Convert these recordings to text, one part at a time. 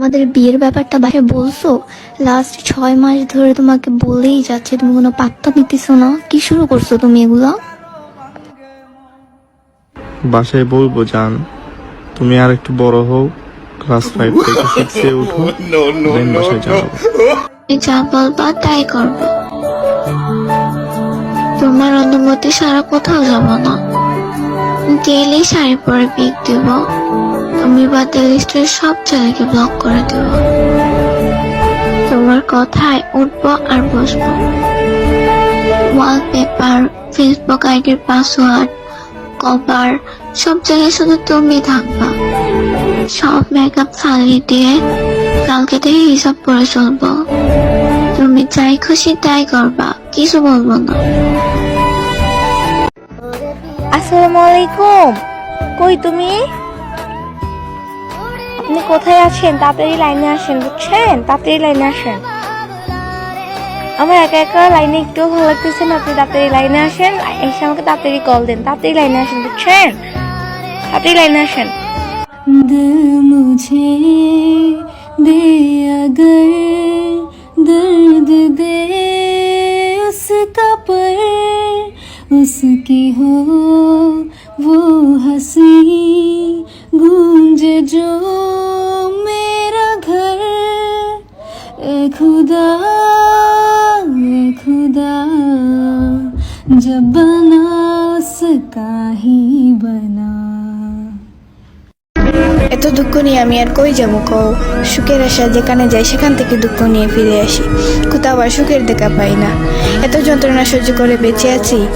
আমাদের বিয়ের ব্যাপারটা বাইরে বলছো? লাস্ট ছয় মাস ধরে তোমাকে বলেই যাচ্ছে তুমি কোনো পাত্তা নিতেছো না? কি শুরু করছ তুমি এগুলো? বাসায় বলব জান তুমি আর একটু বড় হও ক্লাস ফাইভ থেকে সিক্সে উঠো দেন বাসায় জানাব যা বলবা তাই করব। তোমার অনুমতি সারা কোথাও যাব না। গেলেই শাড়ি পরে পিক দেব। তুমি বাদে লিস্টের সব ছেলেকে ব্লক করে দেব। তোমার কথায় উঠবো আর বসবো। ওয়ালপেপার ফেসবুক আইডির পাসওয়ার্ড কভার সব জায়গায় শুধু তুমি থাকবা। সব মেকআপ ফালিয়ে দিয়ে কালকে থেকে হিসাব করে চলবো। তুমি যাই খুশি তাই করবা, কিছু বলব না। আসসালামু আলাইকুম। কই তুমি? আপনি কোথায় আছেন? তাড়াতাড়ি লাইনে আসেন, বুঝছেন? তাড়াতাড়ি লাইনে আসেন। আমার একা একা লাইনে একটু ভালো লাগতেছে না, আপনি তাড়াতাড়ি লাইনে আসেন। এসে আমাকে তাড়াতাড়ি কল দেন। তাড়াতাড়ি লাইনে আসেন, বুঝছেন? তাড়াতাড়ি লাইনে আসেন। দিল মুঝে खुदा ए खुदा जब এত দুঃখ নিয়ে আমি আর কই যাব কও? সুখের আশা যেখানে যাই, সেখান থেকে দুঃখ নিয়ে ফিরে আসি। কোথাও আর সুখের দেখা পাই না। এত যন্ত্রণা সহ্য করে বেঁচে আছি?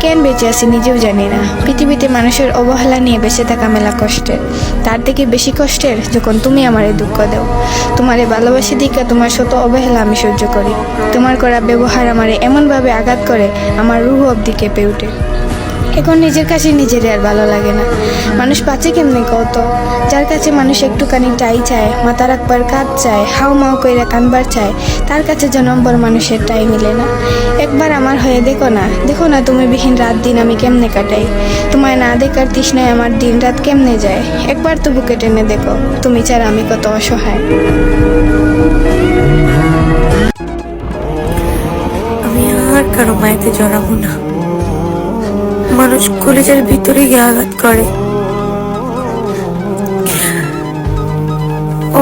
কেন বেঁচে আছি নিজেও জানি না। পৃথিবীতে মানুষের অবহেলা নিয়ে বেঁচে থাকা মেলা কষ্টের। তার থেকে বেশি কষ্টের যখন তুমি আমার আমারে দুঃখ দাও। তোমারে ভালোবাসি দিকে তোমার শত অবহেলা আমি সহ্য করি। তোমার করা ব্যবহার আমারে এমনভাবে আঘাত করে, আমার রুহ অব্দি কেঁপে ওঠে। এখন নিজের কাছে নিজের আর ভালো লাগে না। মানুষ পাচ্ছে কেমনে কত? যার কাছে মানুষ একটুখানি টাই চায় মাথা রাখবার কাজ চায় হাও মাও কইরা কানবার চায়, তার কাছে যে নম্বর মানুষের টাই মিলে না। একবার আমার হয়ে দেখো না দেখো না তুমি বিহীন রাত দিন আমি কেমনে কাটাই। তোমায় না দেখার তৃষ্ণায় আমার দিন রাত কেমনে যায়? একবার তো বুকে টেনে দেখো, তুমি ছাড়া আমি কত অসহায়। আমি আর কারও মায়েতে জড়াবো না। মানুষ কলেজের ভিতরে গিয়ে আঘাত করে।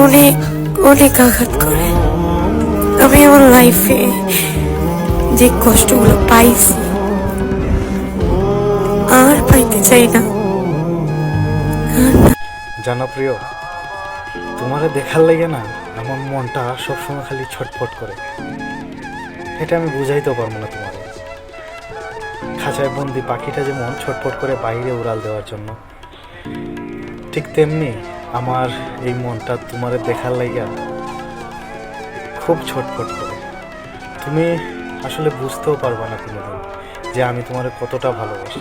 অনেক অনেক আঘাত করে। আমি আমার লাইফে যে কষ্টগুলো পাইছি, আর পাইতে চাই না। জানো প্রিয়, তোমারে দেখার লাগে না আমার মনটা সবসময় খালি ছটফট করে। এটা আমি বুঝাইতে পারব না তোমার। খাঁচায় বন্দি পাখিটা যেমন ছটফট করে বাইরে উড়াল দেওয়ার জন্য। ঠিক তেমনি আমার এই মনটা তোমারে দেখার লাইগা খুব ছটফট করে। তুমি আসলে বুঝতেও পারবা না কোনোদিন যে আমি তোমারে কতটা ভালোবাসি।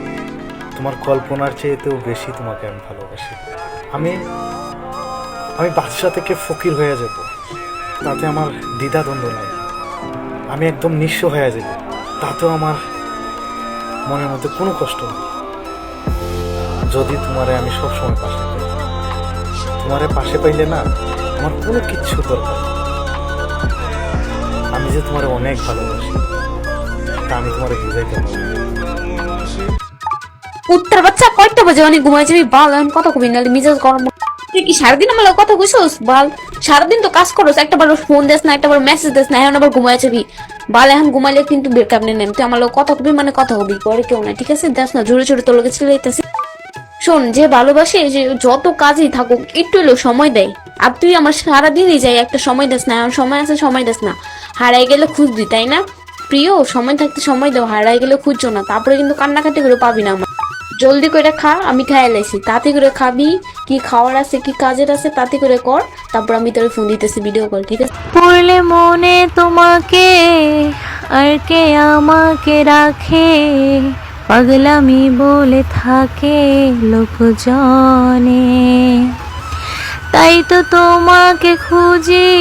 তোমার কল্পনার চেয়েতেও বেশি তোমাকে আমি ভালোবাসি। আমি আমি বাদশা থেকে ফকির হয়ে যাব। তাতে আমার দ্বিধাদ্বন্দ্ব নাই। আমি একদম নিঃস্ব হয়ে যাব। তাতেও আমার মনের মধ্যে কোনো কষ্ট নেই। যদি তোমারে আমি সবসময় পাশে পাই, তোমারে পাশে পাইলে না আমার কোনো কিচ্ছু দরকার আমি যে তোমারে অনেক ভালোবাসি, তা আমি তোমারে বুঝাইতে পারব না। উত্তর বাচ্চা, কয়টা বাজে? অনেক ঘুমাই যাবি বাল এখন কথা কবি নাহলে মিজাজ গরম। তুই কি সারাদিন আমার কথা কইছস? বাল। সারাদিন তো কাজ করস একটা বার ফোন দেস না, একটা বার মেসেজ দেস না, এখন আবার ঘুমাই যাবি। বাল এখন ঘুমাইলে কিন্তু ব্রেকআপ নেই তুই আমার কথা কবি মানে কথা কবি পরে কেউ না ঠিক আছে? দেখ না, জোরে জোরে তোর লগে ছেলে শোন, যে ভালোবাসে, যে যত কাজই থাকুক, একটু এলো সময় দেয়। আর তুই আমার সারাদিনই যাই, একটা সময় দেস না, এখন সময় আছে, সময় দেস না। হারাই গেলে খুঁজবি, তাই না? প্রিয়, সময় থাকতে সময় দাও হারাই গেলে খুঁজছো না, তারপরে কিন্তু কান্নাকাটি করে পাবি না আমার। জলদি করে খা, আমি খাই লাইছি তাতে করে খাবি, কি খাওয়ার আছে, কি কাজের আছে, তাতে করে কর। তারপর আমি তোর ফোন দিতেছি ভিডিও কল ঠিক আছে? পড়লে মনে তোমাকে, আর কে আমাকে রাখে? পাগলামি বলে থাকে লোকজনে। তাই তো তোমাকে খুঁজি,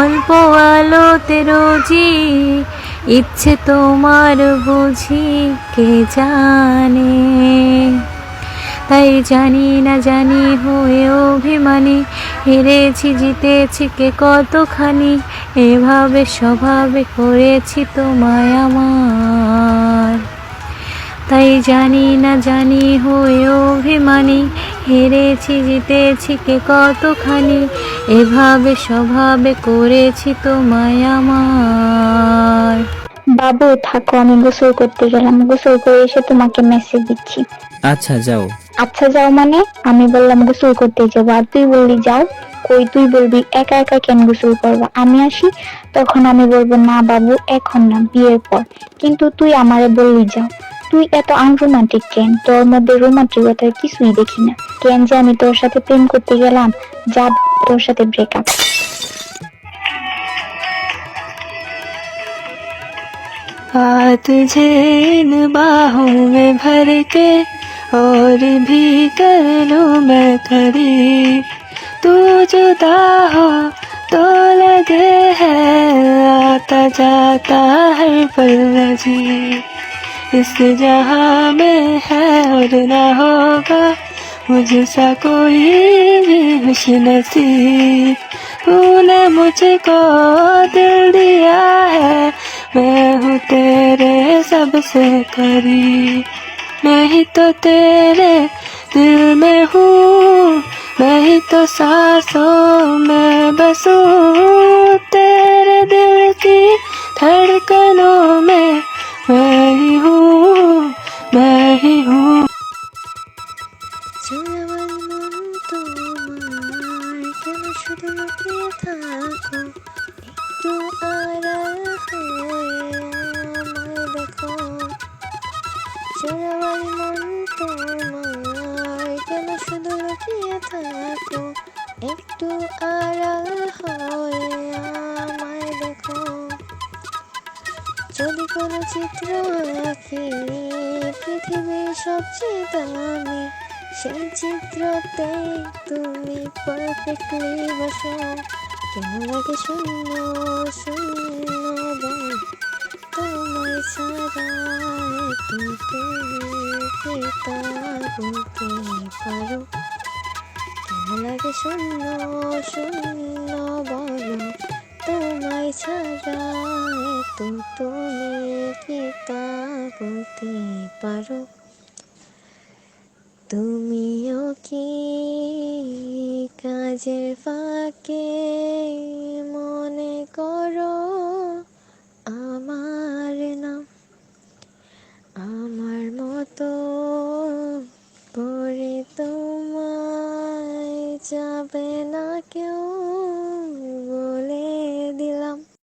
অল্প আলোতে রোজি। ইচ্ছে তোমার বুঝি কে জানে? তাই জানি না, জানি হয়ে অভিমানী হেরেছি, জিতেছি কে কতখানি? এভাবে, স্বভাবে করেছি তোমায় আমার। তাই জানি না, জানি হয়ে অভিমানী হেরেছি, জিতেছি কে কতখানি? এভাবে, স্বভাবে করেছি তোমায় আমার। বাবু থাকো আমি গোসল করতে গেলাম। গোসল করে এসে তোমাকে মেসেজ দিচ্ছি। আচ্ছা যাও। আচ্ছা যাও মানে? আমি বললাম গোসল করতে যাব। আর তুই বললি যাও। কই তুই বলবি একা একা কেন গোসল করব? আমি আসি তখন আমি বলব না বাবু এখন না বিয়ের পর। কিন্তু তুই আমারে বললি যাও। তুই এত আনরোমান্টিক কেন? তোর মধ্যে রোমান্টিকতার কিছুই দেখি না। কেন যে আমি তোর সাথে প্রেম করতে গেলাম? যা তোর সাথে ব্রেকআপ आ तुझे इन बाहों में भर के और भी कर लूँ मैं खड़ी तू जुदा हो तो लगे है, आता जाता हर पल जी। इस जहाँ में है और ना होगा मुझसा कोई भी खुश नसीब तूने मुझको दिल दिया है मैं हूँ तेरे सबसे करीब। मैं ही तो तेरे दिल में हूँ। मैं ही तो सांसों में बसूँ। तेरे दिल की धड़कनों में मैं ही हूँ। কোনো চিত্র আঁকি। পৃথিবীর সবচেয়ে দামি সেই চিত্রতে তুমি পারফেক্টলি বসো। কেন লাগে শূন্য শূন্য বল? তোমায় ছাড়া একটু তুমি কি তা বলতে পারো। কেন লাগে শূন্য শূন্য বলো? তোমায় ছাড়া তো তুমি কি তা পারো? তুমিও কি কাজের ফাঁকে মনে করো?